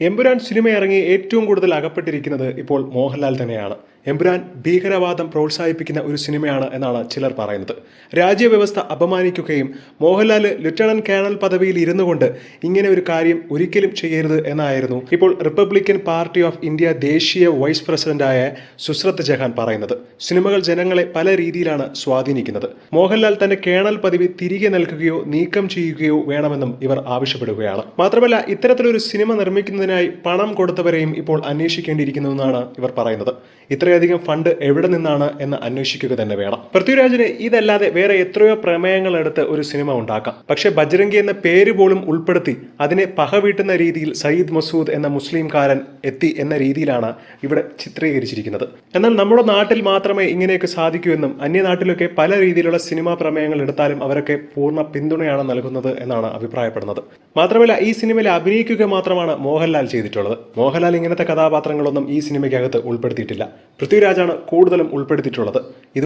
Empuraan cinema ഇറങ്ങി ഏറ്റവും കൂടുതൽ അകപ്പെട്ടിരിക്കുന്നത് ഇപ്പോൾ മോഹൻലാൽ തന്നെയാണ്. എമ്പുരാൻ ഭീകരവാദം പ്രോത്സാഹിപ്പിക്കുന്ന ഒരു സിനിമയാണ് എന്നാണ് ചിലർ പറയുന്നത്. രാജ്യവ്യവസ്ഥ അപമാനിക്കുകയും മോഹൻലാൽ ലഫ്റ്റനന്റ് കേണൽ പദവിയിൽ ഇരുന്നു കൊണ്ട് ഇങ്ങനെ ഒരു കാര്യം ഒരിക്കലും ചെയ്യരുത് എന്നായിരുന്നു ഇപ്പോൾ റിപ്പബ്ലിക്കൻ പാർട്ടി ഓഫ് ഇന്ത്യ ദേശീയ വൈസ് പ്രസിഡന്റായ സുശ്രത് ജഹാൻ പറയുന്നത്. സിനിമകൾ ജനങ്ങളെ പല രീതിയിലാണ് സ്വാധീനിക്കുന്നത്. മോഹൻലാൽ തന്റെ കേണൽ പദവി തിരികെ നൽകുകയോ നീക്കം ചെയ്യുകയോ വേണമെന്നും ഇവർ ആവശ്യപ്പെടുകയാണ്. മാത്രമല്ല ഇത്തരത്തിലൊരു സിനിമ നിർമ്മിക്കുന്നതിനായി പണം കൊടുത്തവരെയും ഇപ്പോൾ അന്വേഷിക്കേണ്ടിയിരിക്കുന്നുവെന്നാണ് ഇവർ പറയുന്നത്. ഇത്രയധികം ഫണ്ട് എവിടെ നിന്നാണ് എന്ന് അന്വേഷിക്കുക തന്നെ വേണം. പൃഥ്വിരാജിന് ഇതല്ലാതെ വേറെ എത്രയോ പ്രമേയങ്ങൾ എടുത്ത് ഒരു സിനിമ ഉണ്ടാക്കാം. പക്ഷേ ബജ്രംഗി എന്ന പേര് പോലും ഉൾപ്പെടുത്തി അതിനെ പക വീട്ടുന്ന രീതിയിൽ സയ്യിദ് മസൂദ് എന്ന മുസ്ലിംകാരൻ എത്തി എന്ന രീതിയിലാണ് ഇവിടെ ചിത്രീകരിച്ചിരിക്കുന്നത്. എന്നാൽ നമ്മുടെ നാട്ടിൽ മാത്രമേ ഇങ്ങനെയൊക്കെ സാധിക്കൂ എന്നും അന്യനാട്ടിലൊക്കെ പല രീതിയിലുള്ള സിനിമാ പ്രമേയങ്ങൾ എടുത്താലും അവരൊക്കെ പൂർണ പിന്തുണയാണ് നൽകുന്നത് എന്നാണ് അഭിപ്രായപ്പെടുന്നത്. മാത്രമല്ല ഈ സിനിമയിൽ അഭിനയിക്കുക മാത്രമാണ് മോഹൻലാൽ ചെയ്തിട്ടുള്ളത്. മോഹൻലാൽ ഇങ്ങനത്തെ കഥാപാത്രങ്ങളൊന്നും ഈ സിനിമയ്ക്കകത്ത് ഉൾപ്പെടുത്തിയിട്ടില്ല. പൃഥ്വിരാജാണ് കൂടുതലും ഉൾപ്പെടുത്തിയിട്ടുള്ളത്. ഇത്